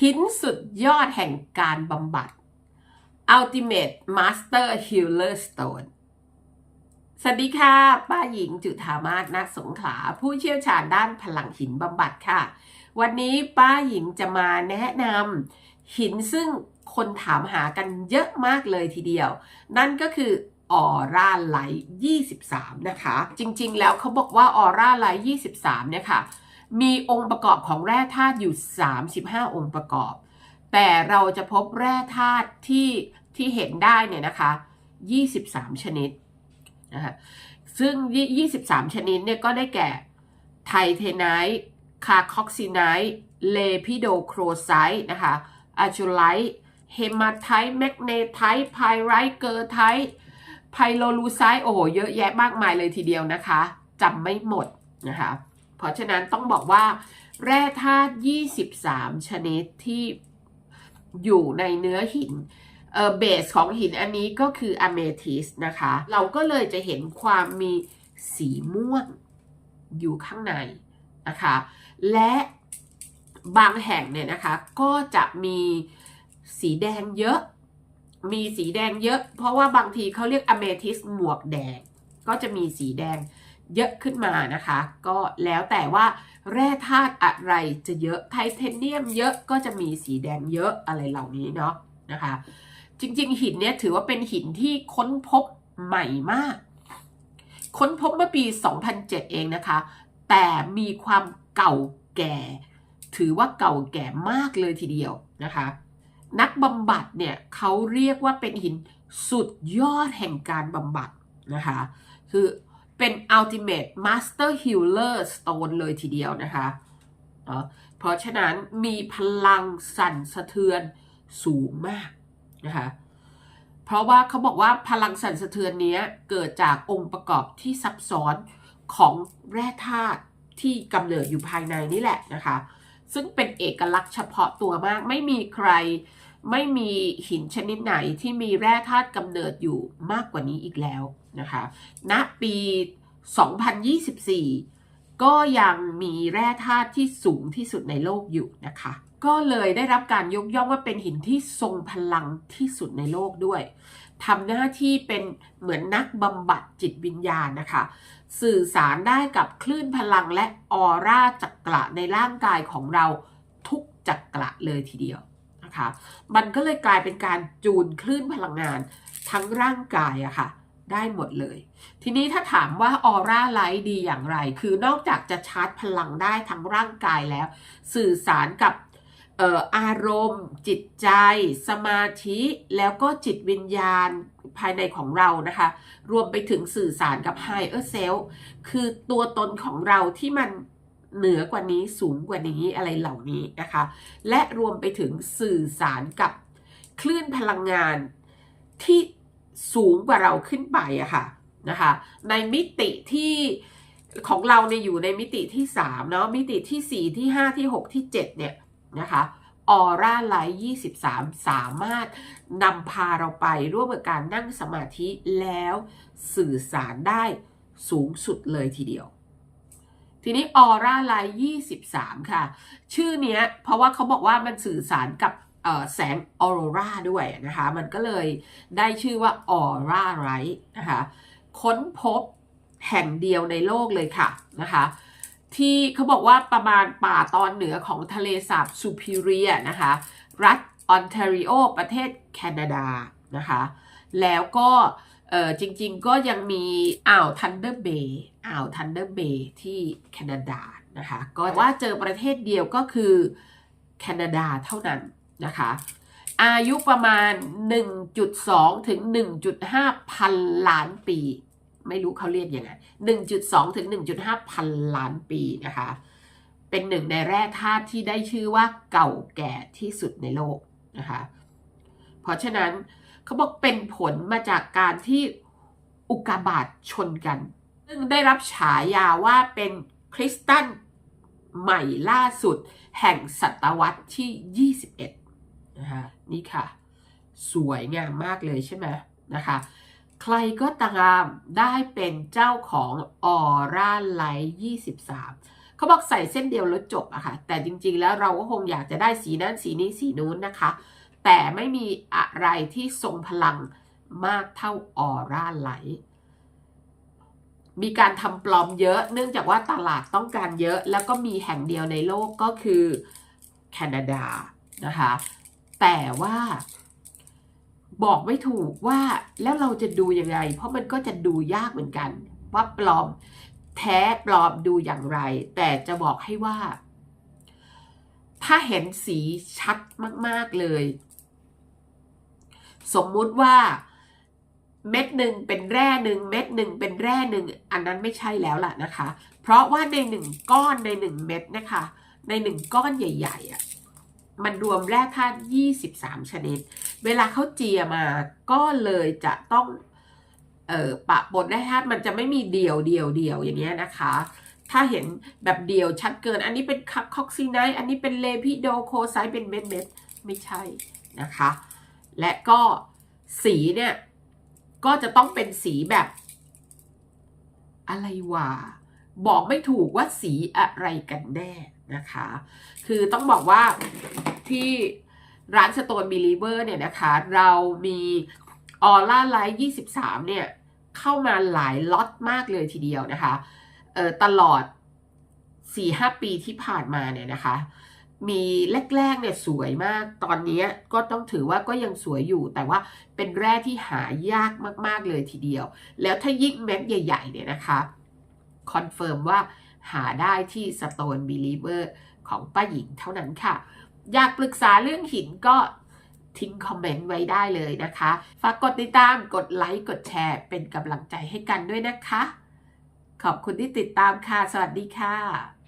หินสุดยอดแห่งการบำบัด Ultimate Master Healer Stone สวัสดีค่ะ ป้าหญิงจุธามาศนักสงขาผู้เชี่ยวชาญด้านพลังหินบำบัดค่ะ วันนี้ป้าหญิงจะมาแนะนำหินซึ่งคนถามหากันเยอะมากเลยทีเดียว นั่นก็คือ ออร่าไลท์23 นะคะ จริงๆ แล้วเขาบอกว่าออร่าไลท์23 เนี่ยค่ะ มีองค์ประกอบของแร่ธาตุอยู่ 35 องค์ประกอบ แต่เราจะพบแร่ธาตุที่ที่เห็นได้เนี่ยนะคะ 23 ชนิดนะคะซึ่ง 23 ชนิดเนี่ยก็ได้แก่ไทเทไนท์คาคอกซิไนท์เลพิโดโครไซต์นะคะอะจูไลท์เฮมาไทต์แมกเนไทต์ไพไรท์เกอร์ไทต์ ไพโลลูไซโอ้โหเยอะแยะมากมายเลยทีเดียวนะคะจำไม่หมดนะคะเพราะฉะนั้นต้องบอกว่า แร่ธาตุ 23 ชนิดที่อยู่ในเนื้อหินเออเบสของหินอันนี้ก็คืออะเมทิสนะคะ เราก็เลยจะเห็นความมีสีม่วงอยู่ข้างในนะคะ และบางแห่งเนี่ยนะคะก็จะมีสีแดงเยอะ มีสีแดงเยอะ เพราะว่าบางทีเขาเรียกอะเมทิสหมวกแดง ก็จะมีสีแดงเยอะขึ้นมานะคะ ก็แล้วแต่ว่าแร่ธาตุอะไรจะเยอะไทเทเนียมเยอะก็จะมีสีแดงเยอะอะไรเหล่านี้เนาะนะคะ จริงๆ หินเนี้ยถือว่าเป็นหินที่ค้นพบใหม่มาก ค้นพบเมื่อปี 2007 เองนะคะ แต่มีความเก่าแก่ ถือว่าเก่าแก่มากเลยทีเดียวนะคะ นักบำบัดเนี่ยเขาเรียกว่าเป็นหินสุดยอดแห่งการบำบัดนะคะ คือเป็น ultimate master healer stone เลยทีเดียวนะคะเนาะเพราะฉะนั้นมีพลังสั่นสะเทือนสูงมากนะคะเพราะว่าเขาบอกว่าพลังสั่นสะเทือนนี้เกิดจากองค์ประกอบที่ซับซ้อนของแร่ธาตุที่กำเนิดอยู่ภายในนี่แหละนะคะ ซึ่งเป็นเอกลักษณ์เฉพาะตัวมากไม่มีใคร ไม่มีหินชนิดไหนที่มีแร่ธาตุกำเนิดอยู่มากกว่านี้อีกแล้วนะคะณปี 2024 ก็ยังมีแร่ธาตุที่สูงที่สุดในโลกอยู่นะคะ ก็เลยได้รับการยกย่องว่าเป็นหินที่ทรงพลังที่สุดในโลกด้วยทำหน้าที่เป็นเหมือนนักบำบัดจิตวิญญาณนะคะ สื่อสารได้กับคลื่นพลังและออร่าจักระในร่างกายของเราทุกจักระเลยทีเดียว นะคะ มันก็เลยกลายเป็นการจูนคลื่นพลังงานทั้งร่างกายอะค่ะ ได้หมดเลย ทีนี้ถ้าถามว่าออร่าไลท์ดีอย่างไร คือนอกจากจะชาร์จพลังได้ทั้งร่างกายแล้ว สื่อสารกับเอ่ออารมณ์ จิตใจ สมาธิ แล้วก็จิตวิญญาณภายในของเรานะคะ รวมไปถึงสื่อสารกับ Higher Self คือตัวตนของเราที่มัน เหนือกว่านี้สูงกว่านี้อะไรเหล่านี้นะคะ และรวมไปถึงสื่อสารกับคลื่นพลังงานที่สูงกว่าเราขึ้นไปอะค่ะนะคะในมิติที่ของเราเนี่ยอยู่ในมิติที่3เนาะมิติที่ 4 ที่ 5 ที่ 6 ที่ 7 เนี่ยนะคะออร่าไลท์23 สามารถนำพาเราไปร่วมกับการนั่งสมาธิแล้วสื่อสารได้สูงสุดเลยทีเดียว ทีนี้ออร่าไลท์23ค่ะ ชื่อเนี้ย เพราะว่าเขาบอกว่ามันสื่อสารกับแสงออโรราด้วยนะคะ มันก็เลยได้ชื่อว่าออร่าไรท์นะคะ ค้นพบแห่งเดียวในโลกเลยค่ะนะคะ ที่เขาบอกว่าประมาณป่าตอนเหนือของทะเลสาบซูพิเรียนะคะ รัฐออนแทริโอประเทศแคนาดานะคะ แล้วก็เออจริงๆก็ยังมีอ่าวทันเดอร์เบย์อ่าวทันเดอร์เบย์ที่แคนาดานะคะก็ว่าเจอประเทศเดียวก็คือแคนาดาเท่านั้นนะคะ อายุประมาณ 1.2 ถึง 1.5 พันล้านปี ไม่รู้เขาเรียกยังไง1.2 ถึง 1.5 พันล้านปีนะคะ เป็นหนึ่งในแร่ธาตุที่ได้ชื่อว่าเก่าแก่ที่สุดในโลกนะคะ เพราะฉะนั้น เขาบอกเป็นผลมาจากการที่อุกกาบาตชนกัน ซึ่งได้รับฉายาว่าเป็นคริสตัลใหม่ล่าสุด แห่งศตวรรษที่ 21 นะคะนี่ค่ะ สวยงามมากเลยใช่ไหมนะคะ ใครก็ตามได้เป็นเจ้าของออร่าไลท์23เขาบอกใส่เส้นเดียวแล้วจบอะค่ะ แต่จริงๆแล้วเราก็คงอยากจะได้สีนั้นสีนี้สีนู้นนะคะ แต่ไม่มีอะไรที่ทรงพลังมากเท่าออร่าไลมีการทำปลอมเยอะ เนื่องจากว่าตลาดต้องการเยอะ แล้วก็มีแห่งเดียวในโลกก็คือแคนาดานะคะ แต่ว่าบอกไม่ถูกว่าแล้วเราจะดูยังไง เพราะมันก็จะดูยากเหมือนกัน ว่าปลอมแท้ปลอมดูอย่างไร แต่จะบอกให้ว่า ถ้าเห็นสีชัดมาก ๆ เลย สมมุติว่าเม็ดหนึ่งเป็นแร่หนึ่งเม็ดหนึ่งเป็นแร่หนึ่งอันนั้นไม่ใช่แล้วล่ะนะคะ เพราะว่าในหนึ่งก้อนในหนึ่งเม็ดนะคะ ในหนึ่งก้อนใหญ่ๆอะมันรวมแร่ธาตุ23 ชนิด เวลาเขาเจียมาก็เลยจะต้องเอ่อปะปนแร่ธาตุมันจะไม่มีเดี่ยวเดี่ยวเดี่ยวอย่างเงี้ยนะคะ ถ้าเห็นแบบเดี่ยวชัดเกิน อันนี้เป็นคอกซิไนท์อันนี้เป็นเลพิโดโคไซเป็นเม็ดเม็ดไม่ใช่นะคะ และก็สีเนี่ย ก็จะต้องเป็นสีแบบ อะไรวะบอกไม่ถูกว่าสีอะไรกันแน่นะคะ คือต้องบอกว่าที่ร้าน Stone Believer เนี่ยนะคะ เรามีออร่าไลท์23 เนี่ย เข้ามาหลายล็อตมากเลยทีเดียวนะคะ เออตลอด 4-5 ปีที่ผ่านมาเนี่ยนะคะ มีแรกๆเนี่ยสวยมาก ตอนนี้ก็ต้องถือว่าก็ยังสวยอยู่ แต่ว่าเป็นแร่ที่หายากมากๆเลยทีเดียว แล้วถ้ายิ่งเม็ดใหญ่ๆเนี่ยนะคะคอนเฟิร์มว่าหาได้ที่ Stone Believer ของป้าหญิงเท่านั้นค่ะ อยากปรึกษาเรื่องหินก็ทิ้งคอมเมนต์ไว้ได้เลยนะคะ ฝากกดติดตาม กดไลค์ กดแชร์ เป็นกำลังใจให้กันด้วยนะคะ ขอบคุณที่ติดตามค่ะ สวัสดีค่ะ